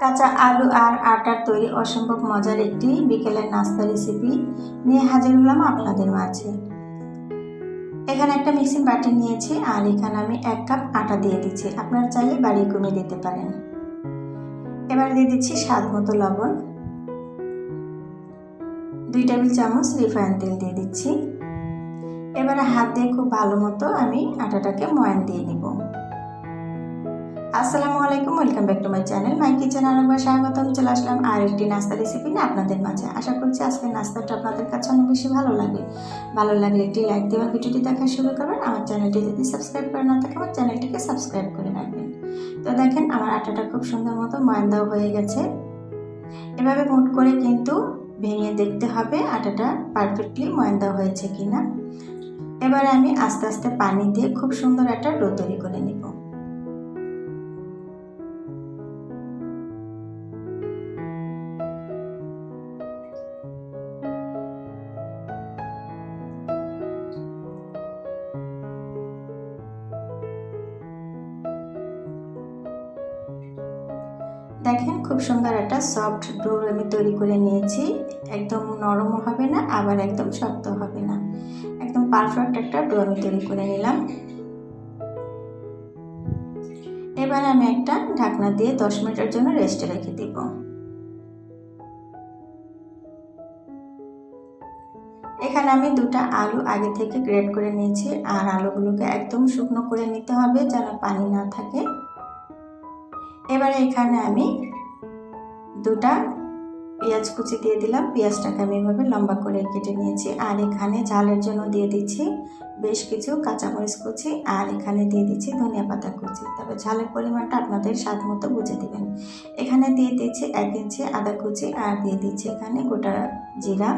কাঁচা আলু আর আটার তৈরি অসম্ভব মজার একটি বিকেলের নাস্তা রেসিপি নিয়ে হাজির হলাম আপনাদের মাঝে। এখানে একটা মিক্সিং বাটি নিয়েছি আর এখানে আমি এক কাপ আটা দিয়ে দিচ্ছি। আপনারা চাইলে বাড়িয়ে কমিয়ে দিতে পারেন। এবার দিয়ে দিচ্ছি স্বাদ মতো লবণ। দুই টেবিল চামচ রিফাইন তেল দিয়ে দিচ্ছি। এবারে হাত দিয়ে খুব ভালো মতো আমি আটাটাকে ময়ান দিয়ে নিব। আসসালামু আলাইকুম welcome back to my channel my kitchen আরেকবার স্বাগতম। চলে আসলাম আর একটি নাস্তা রেসিপি নিয়ে আপনাদের মাঝে। আশা করছি আজকের নাস্তাটা আপনাদের কাছে অনেক বেশি ভালো লাগে ভালো লাগলে একটি লাইক দেওয়ার ভিডিওটি দেখা শুরু করবেন। আমার চ্যানেলটি যদি সাবস্ক্রাইব করে না থাকে, আমার চ্যানেলটিকে সাবস্ক্রাইব করে রাখবেন। তো দেখেন, আমার আটাটা খুব সুন্দর মতো ময়ান দেওয়া হয়ে গেছে। এভাবে মুট করে কিন্তু ভেঙে দেখতে হবে আটাটা পারফেক্টলি ময়ান দেওয়া হয়েছে কিনা। এবারে আমি আস্তে আস্তে পানি দিয়ে খুব সুন্দর একটা ডো তৈরি করে নিব। দেখেন খুব সুন্দর একটা সফট ডো আমি তৈরি করে নিয়েছি। একদম নরমও হবে না, আবার একদম শক্ত হবে না। একদম পারফেক্ট একটা ডো আমি তৈরি করে নিলাম। এবার আমি একটা ঢাকনা দিয়ে দশ মিনিটের জন্য রেস্টে রেখে দিব। এখানে আমি দুটা আলু আগে থেকে গ্রেড করে নিয়েছি, আর আলুগুলোকে একদম শুকনো করে নিতে হবে যেন পানি না থাকে। এবারে এখানে আমি দুটা পেঁয়াজ কুচি দিয়ে দিলাম। পেঁয়াজটাকে আমি এভাবে লম্বা করে কেটে নিয়েছি। আর এখানে ঝালের জন্য দিয়ে দিচ্ছি বেশ কিছু কাঁচামরিচ কুচি আর এখানে দিয়ে দিচ্ছি ধনিয়া পাতা কুচি। তবে ঝালের পরিমাণটা আপনাদের স্বাদ মতো বুঝে দিবেন। এখানে দিয়ে দিচ্ছি এক ইঞ্চি আদা কুচি আর দিয়ে দিচ্ছি এখানে গোটা জিরা।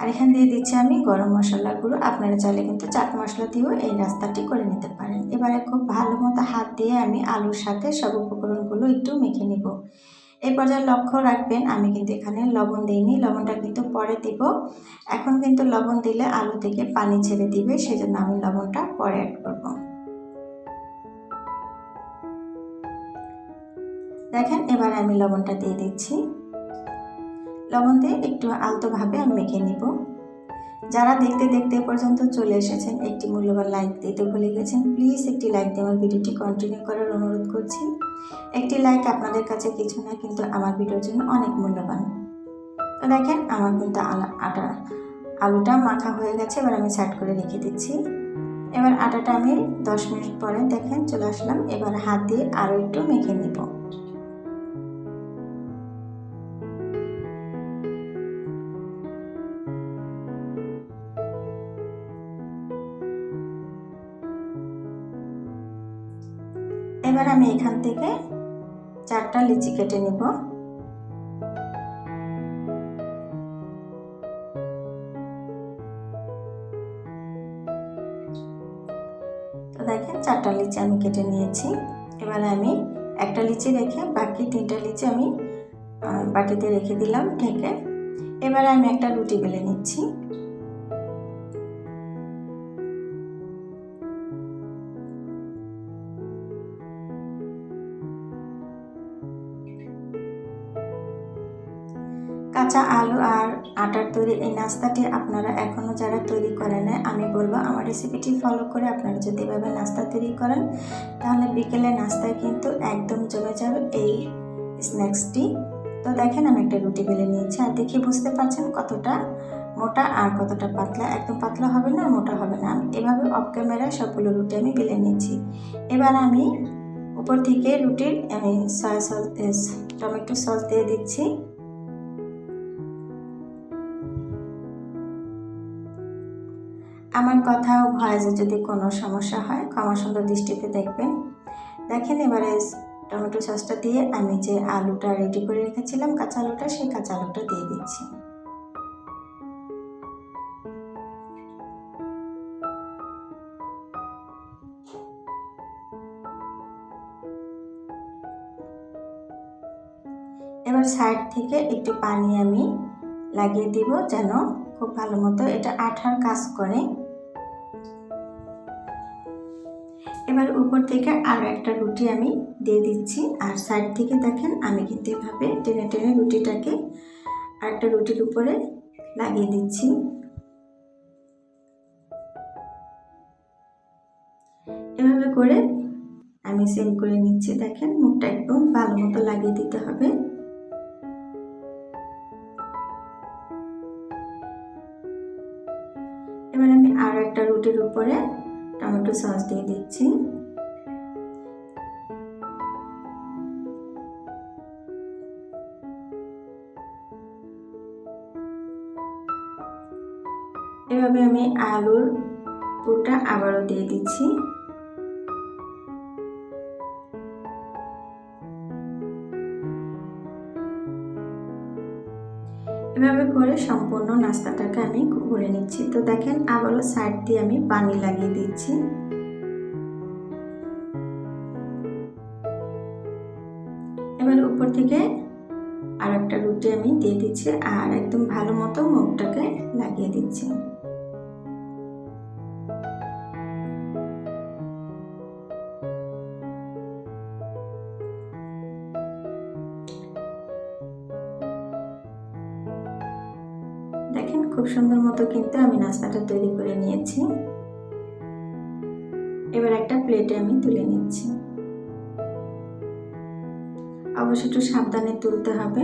আর এখানে দিয়ে দিচ্ছি আমি গরম মশলার গুঁড়ো আপনারা চাইলে কিন্তু চাট মশলা দিয়েও এই রাস্তাটি করে নিতে পারেন। এবারে খুব ভালো মতো হাত দিয়ে আমি আলুর সাথে সব উপকরণগুলো একটু মেখে নিব। এই পর্যায়ে লক্ষ্য রাখবেন, আমি কিন্তু এখানে লবণ দিইনি। লবণটা কিন্তু পরে দিব। এখন কিন্তু লবণ দিলে আলু থেকে পানি ছেড়ে দিবে, সেজন্য আমি লবণটা পরে অ্যাড করব। দেখেন, এবার আমি লবণটা দিয়ে দিচ্ছি। লবণ দিয়ে একটু আলতোভাবে আমি মেখে নিব। যারা দেখতে দেখতে পর্যন্ত চলে এসেছেন, একটি মূল্যবান লাইক দিতে ভুলে গেছেন, প্লিজ একটি লাইক দিয়ে আমার ভিডিওটি কন্টিনিউ করার অনুরোধ করছি। একটি লাইক আপনাদের কাছে কিছু না, কিন্তু আমার ভিডিওর জন্য অনেক মূল্যবান। তো দেখেন, আমার কিন্তু আটা, আলুটা মাখা হয়ে গেছে, এবার আমি সাইড করে রেখে দিচ্ছি। এবার আটাটা আমি দশ মিনিট পরে দেখেন চলে আসলাম, এবার হাত দিয়ে আরও একটু মেখে নিব। এবার আমি এখান থেকে চারটা লিচি কেটে নেব। তো দেখেন, চারটা লিচি আমি কেটে নিয়েছি। এবারে আমি একটা লিচি রেখে বাকি তিনটা লিচি আমি বাটিতে রেখে দিলাম ঢেকে। এবারে আমি একটা রুটি বেলে নিচ্ছি। কাঁচা আলু আর আটার তৈরি এই নাস্তাটি আপনারা এখনও যারা তৈরি করে নেয় আমি বলব আমার রেসিপিটি ফলো করে আপনারা যদি এভাবে নাস্তা তৈরি করেন, তাহলে বিকেলে নাস্তায় কিন্তু একদম জমে যাবে এই স্ন্যাক্সটি। তো দেখেন আমি একটা রুটি বেলে নিয়েছি, আর দেখে বুঝতে পারছেন কতটা মোটা আর কতটা পাতলা। একদম পাতলা হবে না, মোটা হবে না। এভাবে অফ ক্যামেরায় সবগুলো রুটি আমি বেলে নিয়েছি। এবার আমি উপর থেকে রুটির আমি সয়া সস টমেটো সস দিয়ে দিচ্ছি। আমার কথা ও ভয়েসে যদি কোনো সমস্যা হয়, ক্ষমা সুন্দর দৃষ্টিতে দেখবেন। দেখেন এবারে টমেটো সসটা দিয়ে আমি যে আলুটা রেডি করে রেখেছিলাম, কাঁচা আলুটা, সেই কাঁচা আলুটা দিয়ে দিচ্ছি। এবার সাইড থেকে একটু পানি আমি লাগিয়ে দিব যেন খুব ভালো মতো এটা আঠার কাজ করে। এবার উপর থেকে আরও একটা রুটি আমি দিয়ে দিচ্ছি। আর সাইড থেকে দেখেন আমি কিন্তু এভাবে টেনে টেনে রুটিটাকে আরেকটা রুটির উপরে লাগিয়ে দিচ্ছি। এভাবে করে আমি সেম করে নিচ্ছি। দেখেন মুখটা একদম ভালো মতো লাগিয়ে দিতে হবে। এবার আমি আরও একটা রুটির উপরে টমেটো সস দিয়ে দিচ্ছি। এভাবে আমি আলুর পুরটা আবারও দিয়ে দিচ্ছি। করে সম্পূর্ণ নাস্তাটাকে আমি ঘুরে নিচ্ছি। তো দেখেন, আবারও সাইড দিয়ে আমি পানি লাগিয়ে দিচ্ছি। এবার উপর থেকে আর একটা রুটি আমি দিয়ে দিচ্ছি আর একদম ভালো মতো মুখটাকে লাগিয়ে দিচ্ছি। দেখেন, খুব সুন্দর মতো কিন্তু আমি নাস্তাটা তৈরি করে নিয়েছি। এবার একটা প্লেটে আমি তুলে নিচ্ছি। অবশ্যই একটু সাবধানে তুলতে হবে।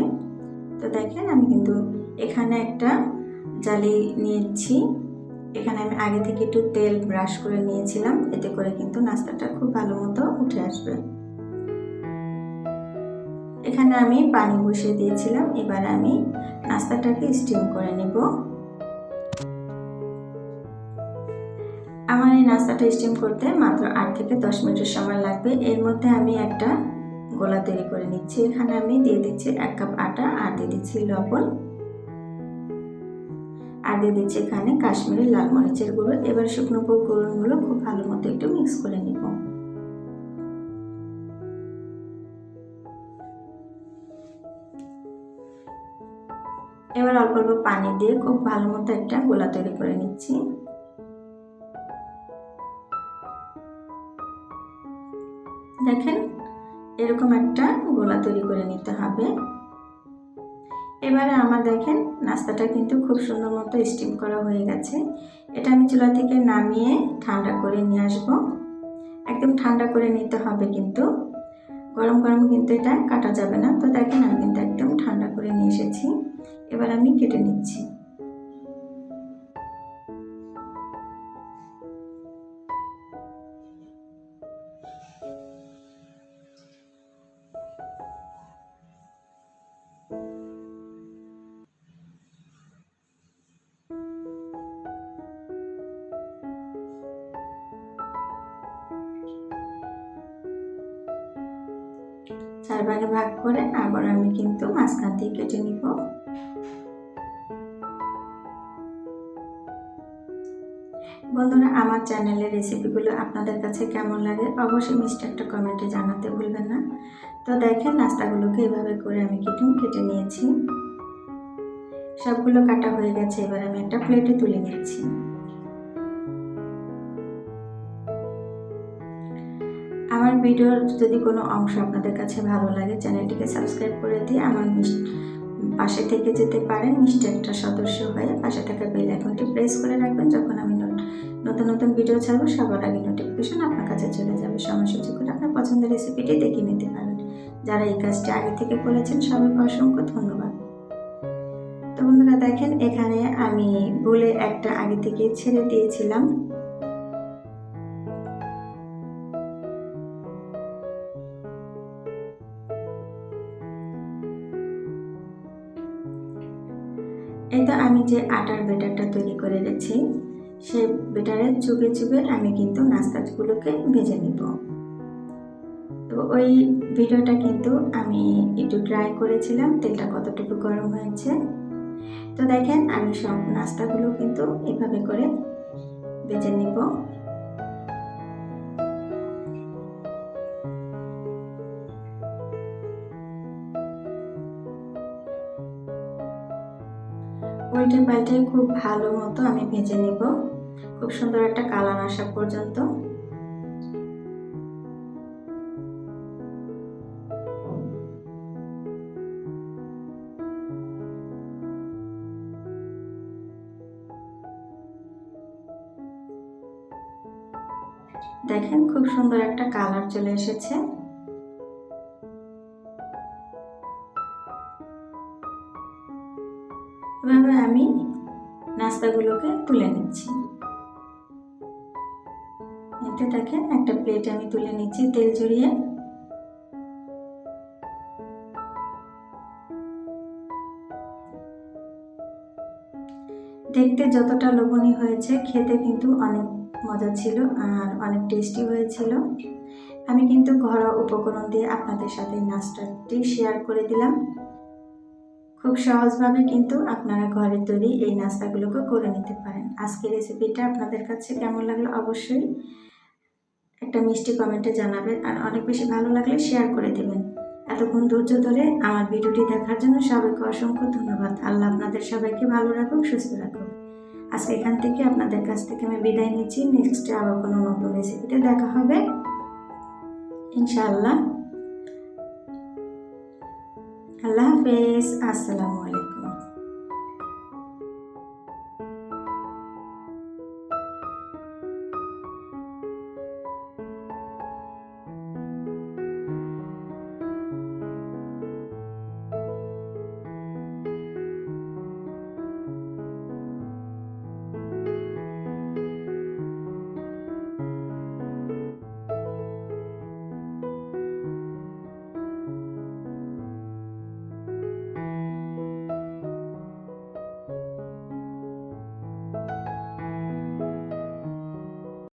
তো দেখেন, আমি কিন্তু এখানে একটা জালি নিয়েছি। এখানে আমি আগে থেকে একটু তেল ব্রাশ করে নিয়েছিলাম। এতে করে কিন্তু নাস্তাটা খুব ভালো মতো উঠে আসবে। এখানে আমি পানি বসিয়ে দিয়েছিলাম। এবার আমি নাস্তাটাকে স্টিম করে নেব। আমার এই নাস্তাটা স্টিম করতে মাত্র আট থেকে দশ মিনিটের সময় লাগবে। এর মধ্যে আমি একটা গোলা তৈরি করে নিচ্ছি। এখানে আমি দিয়ে দিচ্ছি এক কাপ আটা আর দিয়ে দিচ্ছি লবণ। আর দিয়ে দিচ্ছি এখানে কাশ্মীরি লাল মরিচের গুঁড়ো। এবার শুকনো উপকরণগুলো খুব ভালো মতো একটু মিক্স করে নিব। এবার অল্প অল্প পানি দিয়ে খুব ভালো মতো একটা গোলা তৈরি করে নিচ্ছি। দেখেন, এরকম একটা গোলা তৈরি করে নিতে হবে। এবারে আমার দেখেন, নাস্তাটা কিন্তু খুব সুন্দর মতো স্টিম করা হয়ে গেছে। এটা আমি চুলা থেকে নামিয়ে ঠান্ডা করে নিয়ে আসব। একদম ঠান্ডা করে নিতে হবে কিন্তু। গরম গরম কিন্তু এটা কাটা যাবে না। তো দেখেন, আমি কিন্তু একদম ঠান্ডা করে নিয়ে এসেছি। এবার আমি কেটে নিচ্ছি। চার ভাগে ভাগ করে আবার আমি কিন্তু মাঝখান দিয়ে কেটে নিব। বন্ধুরা, আমার চ্যানেলের রেসিপিগুলো আপনাদের কাছে কেমন লাগে অবশ্যই মিষ্টি একটা কমেন্টে জানাতে ভুলবেন না। তো দেখেন, নাস্তাগুলোকে এভাবে করে আমি কেটে কেটে নিয়েছি। সবগুলো কাটা হয়ে গেছে, এবার আমি একটা প্লেটে তুলে নিচ্ছি। আমার ভিডিওর যদি কোনো অংশ আপনাদের কাছে ভালো লাগে, চ্যানেলটিকে সাবস্ক্রাইব করে দিয়ে আমার পাশে থেকে যেতে পারেন, মিষ্টি একটা সদস্য হয়ে পাশে থাকা বেল আইকনটি প্রেস করে রাখবেন, যখন আমি নতুন নতুন ভিডিও ছাড়বো, সবার আগে নোটিফিকেশন আপনার কাছে চলে যাবে। সময় করে আপনার পছন্দের রেসিপিটি দেখে নিতে পারেন। যারা এই কাজটি আগে থেকে করেছেন, সবাইকে অসংখ্য ধন্যবাদ। তো বন্ধুরা, দেখেন এখানে আমি বলে একটা আগে থেকে ছেড়ে দিয়েছিলাম। এটা আমি যে আটার বেটারটা তৈরি করে রেখেছি সে বেটারের চুপে চুপে আমি কিন্তু নাস্তাগুলোকে ভেজে নিব। তো ওই ভিডিওটা কিন্তু আমি একটু ট্রাই করেছিলাম, তেলটা কতটুকু গরম হয়েছে। তো দেখেন, আমি সব নাস্তাগুলো কিন্তু এভাবে করে ভেজে নিব। উল্টে পাল্টে খুব ভালো মতো আমি ভেজে নিব। খুব সুন্দর একটা কালার আসা পর্যন্ত। দেখেন খুব সুন্দর একটা কালার চলে এসেছে। এভাবে আমি নাস্তাগুলোকে তুলে নিচ্ছি। এতে দেখেন একটা প্লেট আমি তুলে নিচ্ছি, তেল জড়িয়ে দেখতে যতটা লোভনীয় হয়েছে, খেতে কিন্তু অনেক মজা ছিল আর অনেক টেস্টি হয়েছিল। আমি কিন্তু ঘরোয়া উপকরণ দিয়ে আপনাদের সাথে নাস্তাটি শেয়ার করে দিলাম। খুব সহজভাবে কিন্তু আপনারা ঘরে তৈরি এই নাস্তাগুলোকে করে নিতে পারেন। আজকের রেসিপিটা আপনাদের কাছে কেমন লাগল অবশ্যই একটা মিষ্টি কমেন্টে জানাবেন আর অনেক বেশি ভালো লাগলে শেয়ার করে দেবেন। এতক্ষণ ধৈর্য ধরে আমার ভিডিওটি দেখার জন্য সবাইকে অসংখ্য ধন্যবাদ। আল্লাহ আপনাদের সবাইকে ভালো রাখুক, সুস্থ রাখুক। আজকে এখান থেকে আপনাদের কাছ থেকে আমি বিদায় নিচ্ছি। নেক্সটে আবার কোনো নতুন রেসিপিতে দেখা হবে। ইনশাআল্লাহ। আল্লাহ হাফেজ। আসসালামু